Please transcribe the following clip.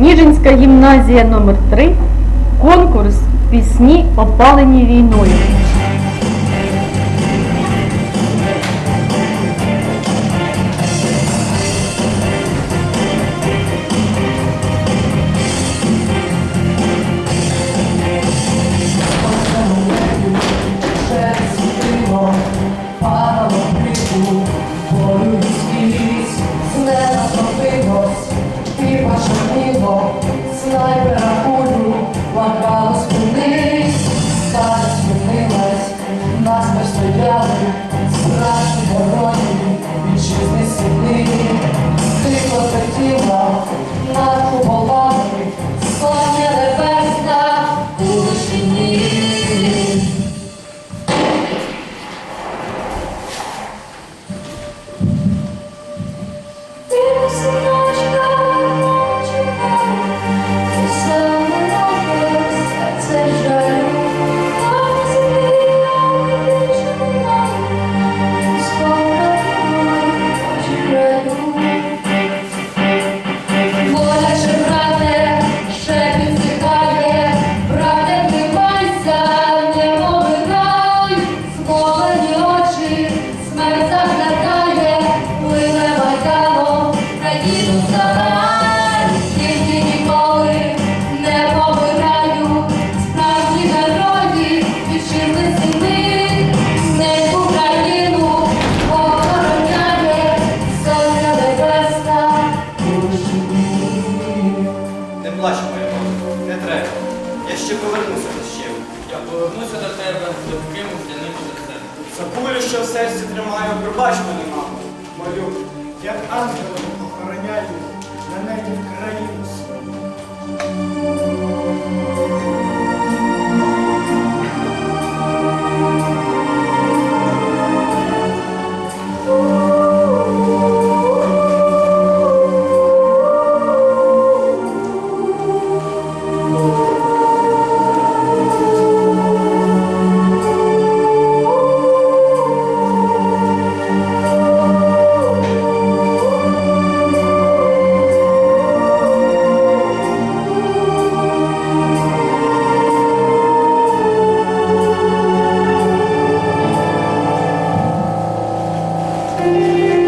Ніжинська гімназія номер 3 Конкурс пісні опалені війною. Yeah. Сколені очі, смерть заглядає, плине майданом, надійно вставай, тільки ніколи не помираю, справжні народі, вітчизни сини, не Україну охороняє, сонця небесна, Не плач, моя мама, не треба. Я ще повернуся до щем. Я повернуся до тебе, легким земляним серцем. За кулю, що в серці тримаю, пробач мене, мамо. Молю, як ангелом охороняю you.